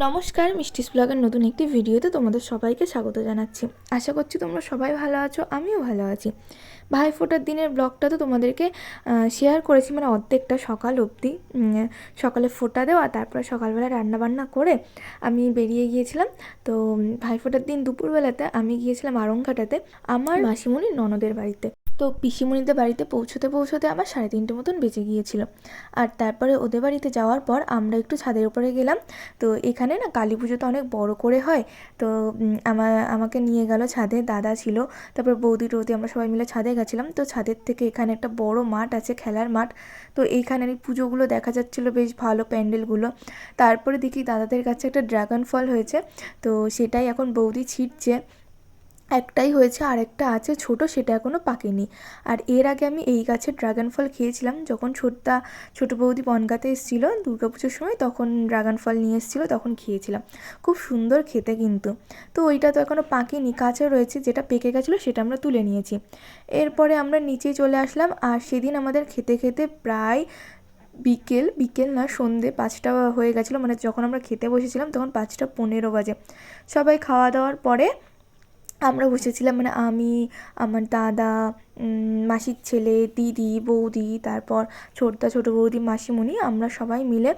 নমস্কার, মিষ্টিস ব্লগের নতুন একটি ভিডিওতে তোমাদের সবাইকে স্বাগত জানাচ্ছি। আশা করছি তোমরা সবাই ভালো আছো, আমিও ভালো আছি। ভাই ফোটার দিনের ব্লগটা তো তোমাদেরকে শেয়ার করেছি মানে অর্ধেকটা সকাল অবধি। সকালে ফোটা দেওয়া, তারপরে সকালবেলা রান্নাবান্না করে আমি বেরিয়ে গিয়েছিলাম। তো, ভাই ফোটার দিন দুপুরবেলাতে আমি গিয়েছিলাম আরংঘাটাতে আমার মাসিমণি ননদের বাড়িতে। তো পিসিমণিদের বাড়িতে পৌঁছতে পৌঁছতে আমার সাড়ে তিনটে মতন বেঁচে গিয়েছিল। আর তারপরে ওদের বাড়িতে যাওয়ার পর আমরা একটু ছাদের উপরে গেলাম। তো এখানে না কালী পুজো তো অনেক বড় করে হয়। তো আমার আমাকে নিয়ে গেল ছাদে, দাদা ছিল। তারপর বৌদি, টৌদি আমরা সবাই মিলে ছাদে গেছিলাম। তো ছাদের থেকে এখানে একটা বড় মাঠ আছে, খেলার মাঠ। তো এইখানে এই পুজোগুলো দেখা যাচ্ছিল বেশ ভালো প্যান্ডেলগুলো। তারপরে দেখি দাদাদের কাছে একটা ড্রাগন ফল হয়েছে। তো সেটাই এখন বৌদি ছিটছে। একটাই হয়েছে আর একটা আছে ছোট, সেটা এখনও পাকেনি। আর এর আগে আমি এই গাছের ড্রাগন ফল খেয়েছিলাম, যখন ছোটদা, ছোটো বৌদি বনগাতে এসেছিল দুর্গাপুজোর সময়, তখন ড্রাগন ফল নিয়ে এসেছিল, তখন খেয়েছিলাম। খুব সুন্দর খেতে কিন্তু। তো ওইটা তো এখনও পাকেনি, কাঁচা রয়েছে, যেটা পেকে গেছিল সেটা আমরা তুলে নিয়েছি। এরপরে আমরা নিচে চলে আসলাম, আর সেদিন আমাদের খেতে খেতে প্রায় বিকেল বিকেল না, সন্ধে পাঁচটা হয়ে গেছিল মানে যখন আমরা খেতে বসেছিলাম তখন পাঁচটা পনেরো বাজে। সবাই খাওয়া দাওয়ার পরে আমরা বসেছিলাম মানে আমি, আমার দাদা মাসির ছেলে, দিদি, বৌদি, তারপর ছোটদা, ছোটো বৌদি, মাসিমণি, আমরা সবাই মিলে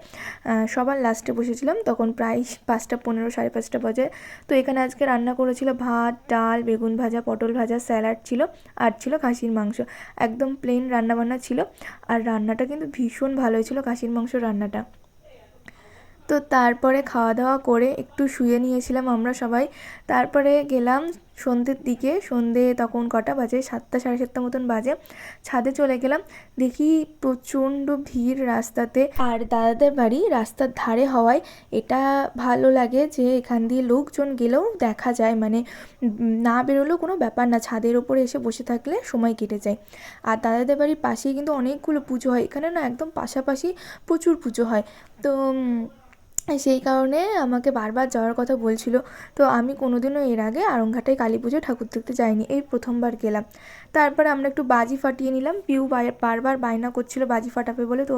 সবার লাস্টে বসেছিলাম। তখন প্রায় পাঁচটা পনেরো, সাড়ে পাঁচটা বাজে। তো এখানে আজকে রান্না করেছিল ভাত, ডাল, বেগুন ভাজা, পটল ভাজা, স্যালাড ছিল, আর ছিল খাসির মাংস। একদম প্লেন রান্নাবান্না ছিল। আর রান্নাটা কিন্তু ভীষণ ভালো হয়েছিল, খাসির মাংস রান্নাটা। তো তারপরে খাওয়া দাওয়া করে একটু শুয়ে নিয়েছিলাম আমরা সবাই। তারপরে গেলাম সন্ধ্যের দিকে, সন্ধে তখন কটা বাজে? সাতটা, সাড়ে সাতটা মতন বাজে। ছাদে চলে গেলাম। দেখি প্রচণ্ড ভিড় রাস্তাতে। আর দাদাদের বাড়ি রাস্তার ধারে হওয়ায় এটা ভালো লাগে যে এখান দিয়ে লোকজন গেলেও দেখা যায়। মানে না বেরোলেও কোনো ব্যাপার না। ছাদের ওপরে এসে বসে থাকলে সময় কেটে যায়। আর দাদাদের বাড়ির পাশেই কিন্তু অনেকগুলো পুজো হয়। এখানে না একদম পাশাপাশি প্রচুর পুজো হয়। তো সেই কারণে আমাকে বারবার যাওয়ার কথা বলছিল। তো আমি কোনোদিনও এর আগে আরংঘাটায় কালী পুজো ঠাকুর দেখতে যাইনি। এই প্রথমবার গেলাম। তারপরে আমরা একটু বাজি ফাটিয়ে নিলাম। পিউ বারবার বায়না করছিল বাজি ফাটাবে বলে। তো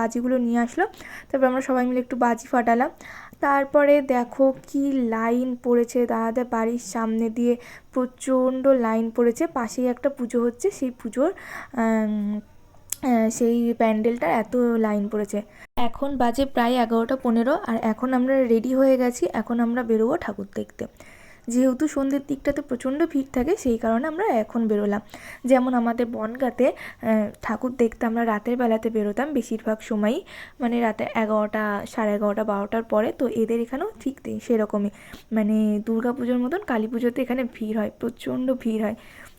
বাজিগুলো নিয়ে আসলো। তারপর আমরা সবাই মিলে একটু বাজি ফাটালাম। তারপরে দেখো কি লাইন পড়েছে। দাদাদের বাড়ির সামনে দিয়ে প্রচণ্ড লাইন পড়েছে। পাশেই একটা পুজো হচ্ছে। সেই পুজোর সেই প্যান্ডেলটার এত লাইন পড়েছে। এখন বাজে প্রায় এগারোটা পনেরো আর এখন আমরা রেডি হয়ে গেছি, এখন আমরা বেরোবো ঠাকুর দেখতে। যেহেতু সন্ধ্যের দিকটাতে প্রচণ্ড ভিড় থাকে, সেই কারণে আমরা এখন বেরোলাম। যেমন আমাদের বনগাঁতে ঠাকুর দেখতে আমরা রাতের বেলাতে বেরোতাম বেশিরভাগ সময়ই মানে রাতে এগারোটা, সাড়ে এগারোটা, বারোটার পরে, তো এদের এখানেও ঠিক সেরকমই। মানে দুর্গা পুজোর মতন কালী পুজোতে এখানে ভিড় হয়, প্রচণ্ড ভিড় হয়।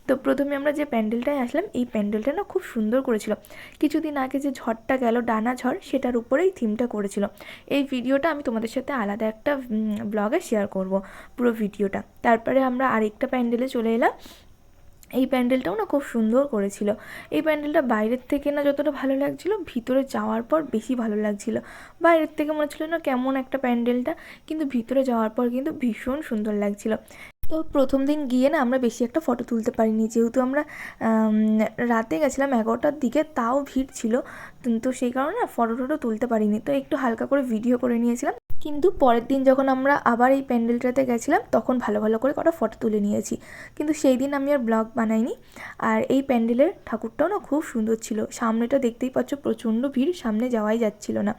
তো প্রথমে আমরা যে প্যান্ডেলটায় আসলাম, এই প্যান্ডেলটা না খুব সুন্দর করেছিল। কিছুদিন আগে যে ঝড়টা গেল, ডানা ঝড়, সেটার উপরেই থিমটা করেছিল। এই ভিডিওটা আমি তোমাদের সাথে আলাদা একটা ব্লগে শেয়ার করব, পুরো ভিডিওটা। তারপরে আমরা আরেকটা প্যান্ডেলে চলে এলাম। এই প্যান্ডেলটাও না খুব সুন্দর করেছিল। এই প্যান্ডেলটা বাইরের থেকে না যতটা ভালো লাগছিল, ভিতরে যাওয়ার পর বেশি ভালো লাগছিল। বাইরের থেকে মনে হচ্ছিল না কেমন একটা প্যান্ডেলটা, কিন্তু ভিতরে যাওয়ার পর কিন্তু ভীষণ সুন্দর লাগছিল। তো প্রথম দিন গিয়ে না আমরা বেশি একটা ফটো তুলতে পারিনি। যেহেতু আমরা রাতে গেছিলাম এগারোটার দিকে, তাও ভিড় ছিল। তো সেই কারণে না ফটো টটো তুলতে পারিনি। তো একটু হালকা করে ভিডিও করে নিয়েছিলাম। কিন্তু পরের দিন যখন আমরা আবার এই প্যান্ডেলটাতে গেছিলাম, তখন ভালো ভালো করে কটা ফটো তুলে নিয়েছি। কিন্তু সেই দিন আমি আর ব্লগ বানাইনি। আর এই প্যান্ডেলের ঠাকুরটাও না খুব সুন্দর ছিল। সামনেটা দেখতেই পাচ্ছ, প্রচণ্ড ভিড়, সামনে যাওয়াই যাচ্ছিল না।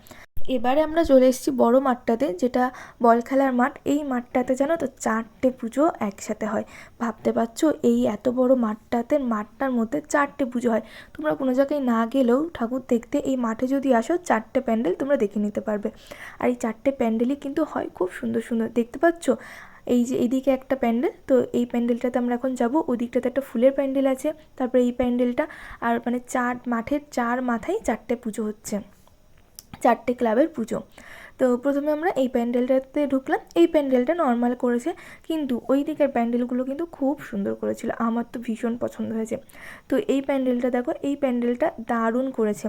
এবারে আমরা চলে এসেছি বড় মাঠটাতে, যেটা বল খেলার মাঠ। এই মাঠটাতে জানো তো চারটে পুজো একসাথে হয়। ভাবতে পারছ, এই এত বড় মাঠটাতে, মাঠটার মধ্যে চারটে পুজো হয়। তোমরা কোনো জায়গায় না গেলেও ঠাকুর দেখতে এই মাঠে যদি আসো, চারটে প্যান্ডেল তোমরা দেখে নিতে পারবে। আর এই চারটে প্যান্ডেলই কিন্তু হয় খুব সুন্দর সুন্দর। দেখতে পাচ্ছ? এই যে এদিকে একটা প্যান্ডেল, তো এই প্যান্ডেলটাতে আমরা এখন যাব। ওদিকটাতে একটা ফুলের প্যান্ডেল আছে, তারপরে এই প্যান্ডেলটা, আর মানে চার মাঠের চার মাথায় চারটে পুজো হচ্ছে। চারটে ক্লাবের পুজো। তো প্রথমে আমরা এই প্যান্ডেলটাতে ঢুকলাম। এই প্যান্ডেলটা নর্মাল করেছে, কিন্তু ওই দিকের প্যান্ডেলগুলো কিন্তু খুব সুন্দর করেছিল। আমার তো ভীষণ পছন্দ হয়েছে। তো এই প্যান্ডেলটা দেখো, এই প্যান্ডেলটা দারুণ করেছে।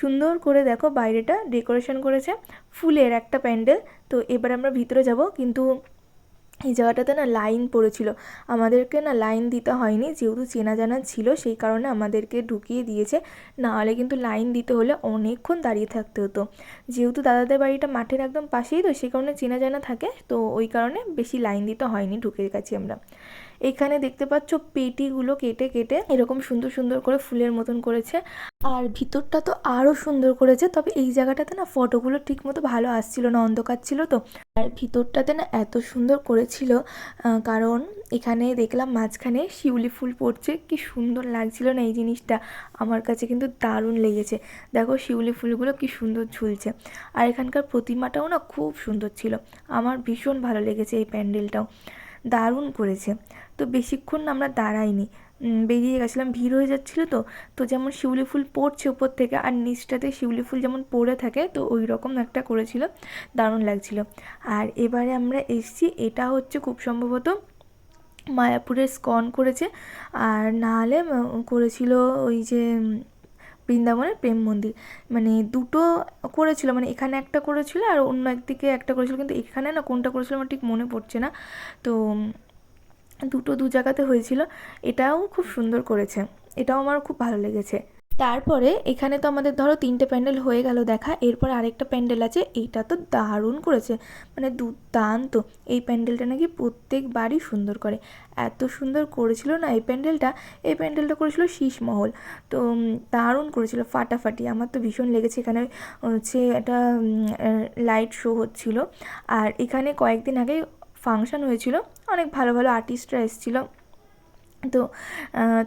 সুন্দর করে দেখো বাইরেটা ডেকোরেশন করেছে। ফুলের একটা প্যান্ডেল। তো এবার আমরা ভিতরে যাব, কিন্তু এই জায়গাটাতে না লাইন পড়েছিল। আমাদেরকে না লাইন দিতে হয়নি, যেহেতু চেনা জানা ছিল, সেই কারণে আমাদেরকে ঢুকিয়ে দিয়েছে। নাহলে কিন্তু লাইন দিতে হলে অনেকক্ষণ দাঁড়িয়ে থাকতে হতো। যেহেতু দাদাদের বাড়িটা মাঠের একদম পাশেই তো, সেই কারণে চেনা জানা থাকে, তো ওই কারণে বেশি লাইন দিতে হয়নি ঢুকে গেছি আমরা। এখানে দেখতে পাচ্ছ পেটিগুলো কেটে কেটে এরকম সুন্দর সুন্দর করে ফুলের মতন করেছে। আর ভিতরটা তো আরও সুন্দর করেছে, তবে এই জায়গাটাতে না ফটোগুলো ঠিক মতো ভালো আসছিল না, অন্ধকার ছিল তো। আর ভিতরটাতে না এত সুন্দর করেছিল কারণ এখানে দেখলাম মাঝখানে শিউলি ফুল পড়ছে, কি সুন্দর লাগছিল না এই জিনিসটা। আমার কাছে কিন্তু দারুণ লেগেছে। দেখো শিউলি ফুলগুলো কি সুন্দর ঝুলছে। আর এখানকার প্রতিমাটাও না খুব সুন্দর ছিল। আমার ভীষণ ভালো লেগেছে এই প্যান্ডেলটাও। দারুণ করেছে। তো বেশিক্ষণ আমরা দাঁড়াইনি। বেরিয়ে গেছিলাম ভিড় হয়ে যাচ্ছিল তো তো যেমন শিউলি ফুল পড়ছে উপর থেকে আর নিচটাতে শিউলি ফুল যেমন পড়ে থাকে তো ওই রকম একটা করেছিল দারুণ লাগছিল। আর এবারে আমরা এসছি এটা হচ্ছে খুব সম্ভবত মায়াপুরের স্কন করেছে আর নাহলে উম, করেছিল ওই যে বৃন্দাবনের প্রেম মন্দির। মানে দুটো করেছিল মানে এখানে একটা করেছিল আর অন্য একদিকে একটা করেছিল, কিন্তু এখানে না কোনটা করেছিল আমার ঠিক মনে পড়ছে না। তো দুটো দু জায়গাতে হয়েছিল। এটাও খুব সুন্দর করেছে। এটাও আমার খুব ভালো লেগেছে। তারপরে এখানে তো আমাদের ধরো তিনটে প্যান্ডেল হয়ে গেল দেখা, এরপর আরেকটা প্যান্ডেল আছে, এইটা তো দারুণ করেছে। মানে দুর্দান্ত, এই প্যান্ডেলটা নাকি প্রত্যেকবারই সুন্দর করে। এত সুন্দর করেছিল না এই প্যান্ডেলটা? এই প্যান্ডেলটা করেছিল শীষমহল। তো দারুণ করেছিল, ফাটাফাটি। আমার তো ভীষণ লেগেছে এখানে, হচ্ছে একটা লাইট শো হচ্ছিল। আর এখানে কয়েকদিন আগে ফাংশন হয়েছিল, অনেক ভালো ভালো আর্টিস্টরা এসেছিল। তো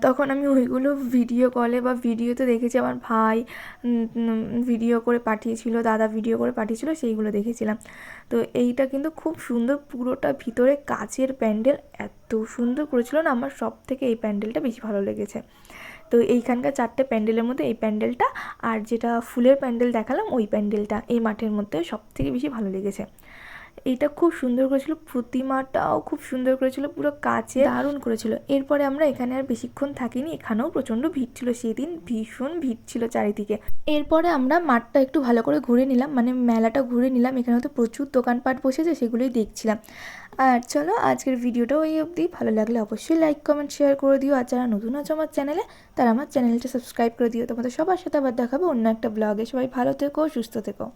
তখন আমি ওইগুলো ভিডিও কলে বা ভিডিওতে দেখেছি, আমার ভাই ভিডিও করে পাঠিয়েছিল, দাদা ভিডিও করে পাঠিয়েছিল, সেইগুলো দেখেছিলাম। তো এইটা কিন্তু খুব সুন্দর পুরোটা ভিতরে কাচের প্যান্ডেল এত সুন্দর করেছিল না, আমার সব থেকে এই প্যান্ডেলটা বেশি ভালো লেগেছে। তো এইখানকার চারটে প্যান্ডেলের মধ্যে এই প্যান্ডেলটা আর যেটা ফুলের প্যান্ডেল দেখালাম, ওই প্যান্ডেলটা এই মাঠের মধ্যে সব থেকে বেশি ভালো লেগেছে। এইটা খুব সুন্দর করেছিল, প্রতিমাটাও খুব সুন্দর করেছিল, পুরো কাচে দারুণ করেছিল। এরপরে আমরা এখানে আর বেশিক্ষণ থাকিনি, এখানেও প্রচণ্ড ভিড় ছিল, সেদিন ভীষণ ভিড় ছিল চারিদিকে। এরপরে আমরা মাঠটা একটু ভালো করে ঘুরে নিলাম মানে মেলাটা ঘুরে নিলাম, এখানে তো প্রচুর দোকানপাট বসেছে, সেগুলোই দেখছিলাম। আর চলো, আজকের ভিডিওটাও এই অবধি, ভালো লাগলে অবশ্যই লাইক কমেন্ট শেয়ার করে দিও, আর যারা নতুন আছো আমার চ্যানেলে তারা আমার চ্যানেলটা সাবস্ক্রাইব করে দিও। তোমাদের সবার সাথে আবার দেখাবো অন্য একটা ব্লগে সবাই ভালো থেকো, সুস্থ থেকো।